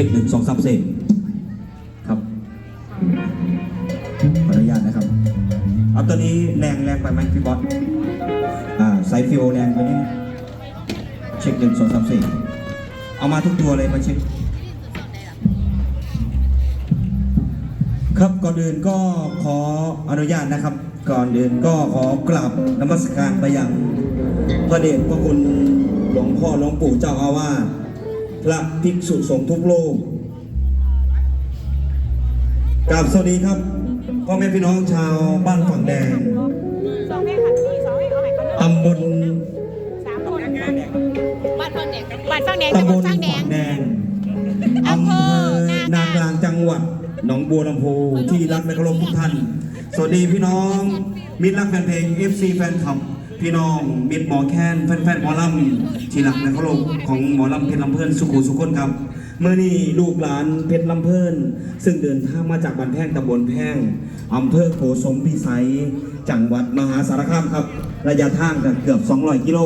ช็คหนึ่งสองสามสี่ครับขออนุญาตนะครับเอาตัวนี้แรงแรงไปไหมพี่บอสอ่าสายฟิวแรงไปนิดเช็คหนึ่งสองสามสี่เอามาทุกตัวเลยมาเช็คครับก่อนอื่นก็ขออนุญาตนะครับ ก่อนอื่นก็ขอกราบนมัสการไปยังพระเดชพระคุณหลวงพ่อหลวงปู่เจ้าอาวาส พระภิกษุสงฆ์ทุกโลกกราบสวัสดีครับพ่อแม่พี่น้องชาวบ้านฝั่งแดงสองเลขค่ะสองเลขเอาให้เขาเลยตำบลสามคนบ้านฟังแดงบ้านฟังแดงตำบลฝั่งงแดงอำเภอนากลางจังหวัดหนองบัวลำพูที่รักและเคารพทุกท่าน สวัสดีพี่น้อง มิตรรักแฟนเพลง FC แฟนคลับ พี่น้องมิตรหมอแค้นแฟนๆหมอลำที่รักและเคารพของหมอลำเพชรลำเพลินสุขุสุขคนครับเมื่อนี้ลูกหลานเพชรลำเพลินซึ่งเดินทางมาจากบ้านแพงตำบลแพงอำเภอโกสมพิสัย จังหวัดมหาสารคามครับ ระยะทางกันเกือบ 200 กิโล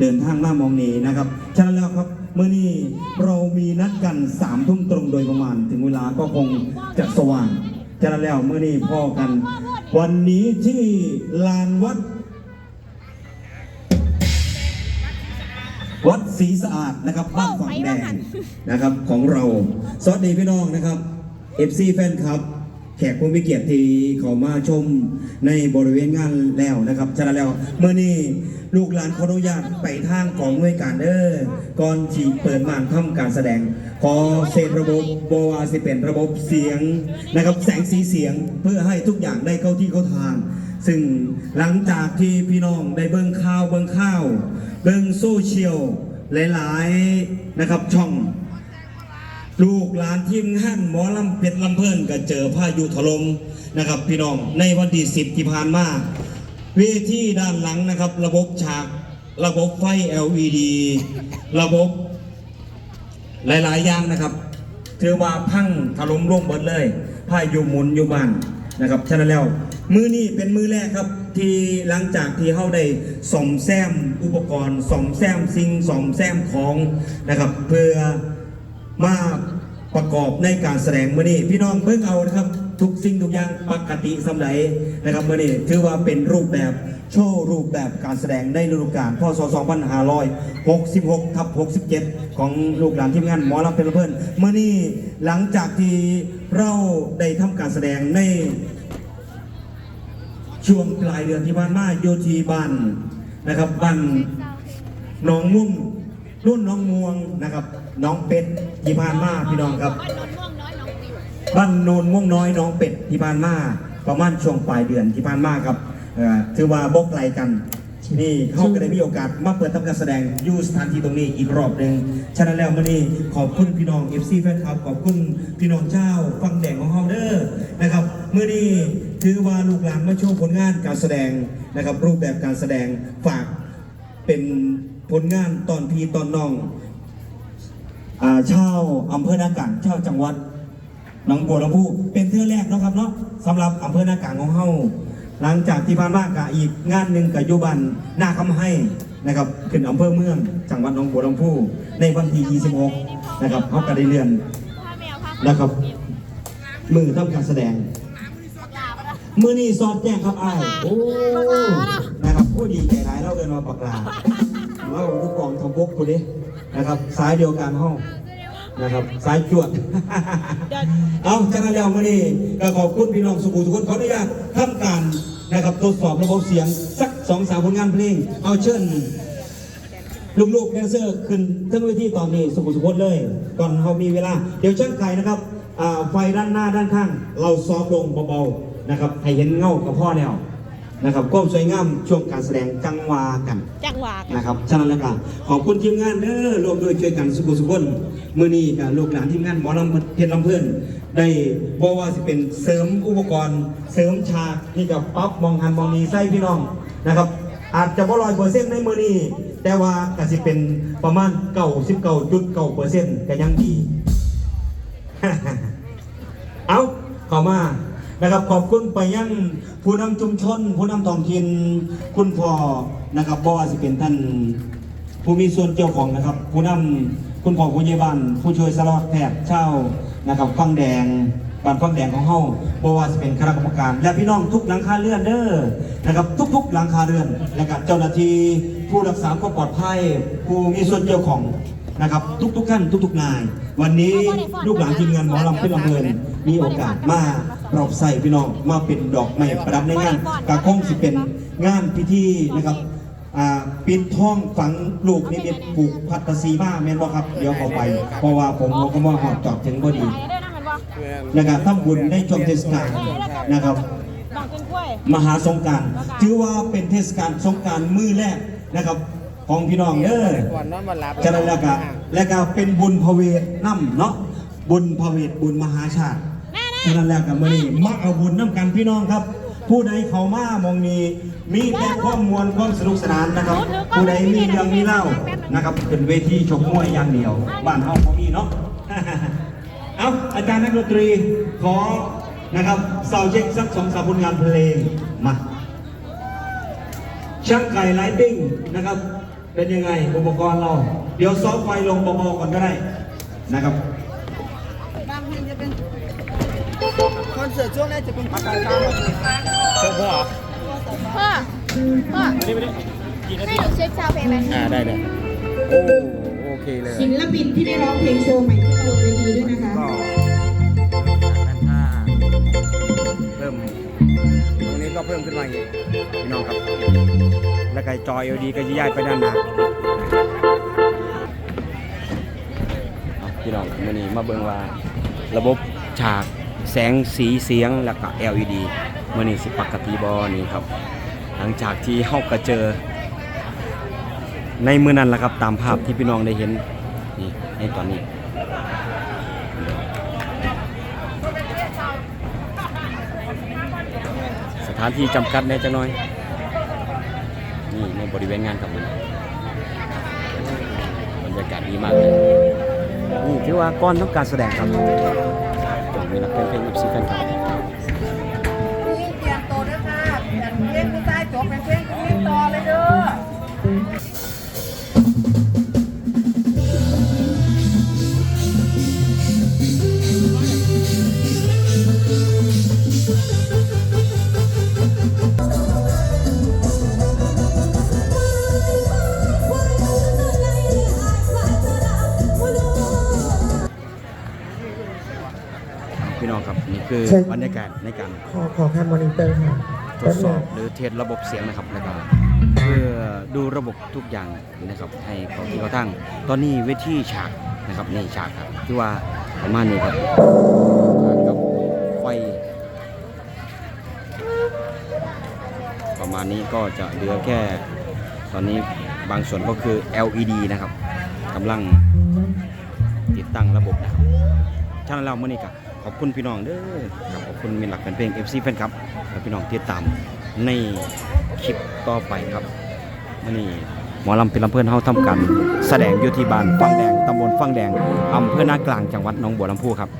เดินทางมามองนี้นะครับฉะนั้นแล้วครับเมื่อนี้เรามีนัดกันสามทุ่มตรงโดยประมาณ ถึงเวลาก็คงจะสว่างฉะนั้นแล้วเมื่อนี้พ่อกัน วันนี้ที่ลานวัด วัดศรีสะอาดนะครับบ้านฝั่งแดงนะครับของเราสวัสดีพี่น้องนะครับ FC แฟนครับ แขกผู้มีเกียรติที่เขามาชมในบริเวณงานแล้วนะครับฉะนั้นแล้วเมื่อนี้ลูกหลานขออนุญาตไปทางของหน่วยการเด้อก่อนที่เปิดมานทำการแสดง ขอเซตระบบโบวาสิเป็นระบบเสียงนะครับแสงสีเสียงเพื่อให้ทุกอย่างได้เข้าที่เข้าทาง ซึ่งหลังจากที่พี่น้องได้เบิ่งข่าวเบิ่งข่าว เบิ่งโซเชียลหลายๆนะครับช่อง ลูกหลานทีมงานหมอลำเป็ดลำเพิ่นก็เจอพายุถล่มนะครับ พี่น้องในวันที่สิบที่ผ่านมาเวทีด้านหลังนะครับ ระบบฉากระบบไฟ LED ระบบหลายๆอย่างนะครับถือว่าพังถล่มลงหมดเลยพายุหมุนอยู่บ้านนะครับฉะนั้นแล้ว มือนี้เป็นมือแรกครับ ที่หลังจากที่เขาได้ส่อมแซมอุปกรณ์ส่อมแซมสิ่งส่อมแซมของนะครับ เพื่อมาประกอบในการแสดงมือนี้พี่น้องเพิ่งเอานะครับ ทุกสิ่งทุกอย่างปกติสำหรับนะครับมือนี้ถือว่าเป็นรูปแบบโชว์รูปแบบการแสดงในฤดูกาลพศ 2566ทับ67 ของลูกหลานทีมงานหมอลำเป็นเพื่อนเมื่อนี้หลังจากที่เราได้ทำการแสดงใน ช่วงปลายเดือนที่ผ่านมาโยทีบ้านนะครับบ้านหนองมุ่งรุ่นน้องม่วงนะครับ น้องเป็ดที่ผ่านมาพี่น้องครับบ้านโนนม่วงน้อยน้องเป็ดที่ผ่านมาประมาณช่วงปลายเดือนที่ผ่านมาครับเอ่อถือว่าบกไกลกันนี่เขาก็ได้มีโอกาสมาเปิดทำการแสดงยู่สถานที่ตรงนี้อีกรอบหนึ่งฉะนั้นแล้วมื่อนี้ขอบคุณพี่น้อง FC แฟนคลับขอบคุณพี่น้องเจ้าฟังแดงของเฮาเด้อนะครับ เมื่อนี้ถือว่าลูกหลานมาโชว์ผลงานการแสดงนะครับ รูปแบบการแสดงฝากเป็นผลงานตอนพีตอนน้องอ่าชาวอำเภอนากังชาวจังหวัดหนองบัวลำพูเป็นเทื่อแรกเนาะครับเนาะสำหรับอำเภอนากังของเฮาหลังจากที่ผ่านมากะอีกงานหนึ่งกับยุบันหน้าคำให้นะครับขึ้นอำเภอเมือง จังหวัดหนองบัวลำพูในวันที่ 26 นะครับเขาก็ได้เลื่อนนะครับมือทำการแสดง มือนี่สอดแจ้งครับอ้ายโอ้นะครับผู้ดีใจร้ายเราเดินมาปากลาเราผู้กองทบกคนนี้นะครับสายเดียวกันห้องนะครับสายจวด เอาจากนั้นแล้วมื่อนี้ก็ขอบคุณพี่น้องสุขุมทุกคนขออนุญาตทำการนะครับทดสอบระบบเสียงสักสองสามผลงานเพลง เอาเชิญลูกๆแดนเซอร์ขึ้นทั้งเวทีตอนนี้สุขุมสุขนเลย ก่อนเขามีเวลา เดี๋ยวช่างไก่นะครับอ่าไฟด้านหน้าด้านข้าง เราซอฟต์ลงเบาๆ นะครับให้เห็นเงากับพ่อแล้วนะครับก้มสวยงามช่วงการแสดงจังหวากันจังหวะกันนะครับฉะนั้นแล้วก็ขอบคุณทีมงานเด้อรวมด้วยช่วยกันสุขุมสุขนมือนี้กับลูกหลานทีมงานหมอลำเพชรลำเพื่อนได้บอกว่าสิเป็นเสริมอุปกรณ์ เสริมฉากนี่กับปั๊บมองหันมองนีใส่พี่น้องนะครับ อาจจะบ่ร้อยเปอร์เซ็นต์ในมือนี้ แต่ว่าก็สิเป็นประมาณเก้าสิบเก้าจุดเก้าเปอร์เซ็นต์ก็ยังดี เอาเข้ามา นะครับขอบคุณไปยังผู้นำชุมชน ผู้นำท้องถิ่นคุณพ่อนะครับบอสิเป็นท่านผู้มีส่วนเกี่ยวของนะครับ ผู้นำคุณพ่อผู้ใหญ่บ้านผู้ช่วยสารวัตรแพทย์เช่านะครับฟังแดงบ้านฟังแดงของเฮาบ่ว่าจะเป็นคณะกรรมการ และพี่น้องทุกหลังคาเรือนเด้อนะครับ ทุกๆหลังคาเรือนและก็เจ้าหน้าที่ผู้รักษาความปลอดภัยผู้มีส่วนเกี่ยวของ นะครับทุกๆท่านทุกๆนาย วันนี้ลูกหลานทีมงานหมอลำเพื่อนอำเภอมีโอกาสมาปรับใส่พี่น้องมาเป็นดอกไม้ประดับในงานกาคงสิเป็นงานพิธีนะครับปิดท้องฝังลูกนิมิตปลูกพัตตสีมาแม่นบ่ครับ เดี๋ยวเขาไป เพราะว่าผมก็มาหอบจอดถึงพอดีนะครับทำบุญในช่วงเทศกาลนะครับ มหาสงการถือว่าเป็นเทศกาลสงการมือแรกนะครับ ของพี่น้องเด้อก่อนนอนวันรับฉะนั้นแล้วก็แล้วก็เป็นบุญพระเวทน้ำเนาะบุญพระเวทบุญมหาชาติฉะนั้นแล้วกับมื่อนี้มาเอาบุญน้ำกันพี่น้องครับ ผู้ใดเขามามองนี้มีแต่ความมวลความสนุกสนานนะครับ ผู้ใดมีเรื่องมีเล่านะครับเป็นเวทีชมมวยอย่างเดียว บ้านเฮาเขามีเนาะเอาอาจารย์นักดนตรีขอนะครับเสาเช็คสักสองสามผลงานเพลงมาช่างไก่ไลติ้งนะครับ เป็นยังไงอุปกรณ์เรา เดี๋ยวซ้อมไฟลงเบาๆก่อนก็ได้นะครับคอนเสิร์ตช่วงแรกจะเป็นภาษาไทยเจ้าพ่อพ่อพ่อไม่ได้ไม่ได้กี่นาให้ทีหนูเช็คซาวด์เพลงไหมอ่าได้เลยโอ้โอเคเลยศิลปินที่ได้ร้องเพลงโชว์ใหม่ที่เราเวทีด้วยนะคะ ก็เพิ่มขึ้นมาอีกพี่น้องครับ แล้วก็จอย LED ก็ย้ายไปด้านหน้าพี่น้องมื่อนี้มาเบิ่งว่าระบบฉากแสงสีเสียงแล้วก็ LED มื่อนี้สิปกติบอนี่ครับ หลังจากที่เฮาก็เจอ ในมือนั้นแหละครับตามภาพที่พี่น้องได้เห็นนี่ในตอนนี้ ส ถานที่จำกัดแน่จังน้อย นี่ในบริเวณงานครับมันบรรยากาศดีมากเลยนี่ถือว่าก้อนต้องการแสดงครับตรงนี้นะเป็นเพลงอิปซีแฟนครับ น้องครับนี่คือบรรยากาศในการขอขอแค่มอนิเตอร์ค่ะทดสอบหรือเทสระบบเสียงนะครับแล้วก็เพื่อดูระบบทุกอย่างนะครับให้เขาที่เขาตั้ง ตอนนี้เวทีฉากนะครับนี่ฉากครับที่ว่าประมาณนี้ครับฉากกับไฟประมาณนี้ก็จะเหลือแค่ตอนนี้บางส่วนก็คือ LED นะครับกำลังติดตั้งระบบนะครับฉะนั้นเราเมื่อนี้ก็ ขอบคุณพี่น้องเด้อครับขอบคุณมีหลักแฟนเพลง FC แฟนครับและพี่น้องที่ตามในคลิปต่อไปครับมื่อนี้หมอลำเป็นลำเพื่อนเฮาทำกัน แสดงอยู่ที่บ้านฟังแดงตำบลฟังแดงอำเภอหน้ากลางจังหวัดหนองบัวลำพูครับ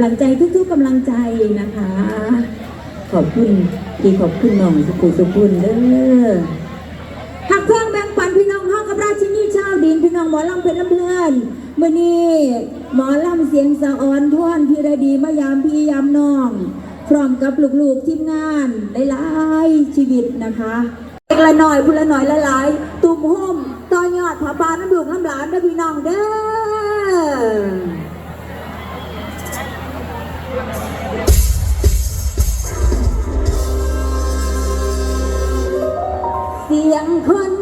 ำลังใจทุกๆกำลังใจนะคะ ขอบคุณที่ขอบคุณน้องสุขุสุขุนเด้อหักเพื่องแบ่งปันพี่น้องห้องกับราชินีชาวดินพี่น้องหมอลำเป็นลำเพลินเมื่อนี้หมอลำเสียงสะออนท่วนพี่ระดีมายามพี่ยามน้องพร้อมกับลูกๆทีมงานหลายชีวิตนะคะเล็กละหน่อยพูละหน่อยละหลายตุ่มห่มต่อยอดผาบานน้ำลูกน้ำหลานนะพี่น้องเด้อ สียงคน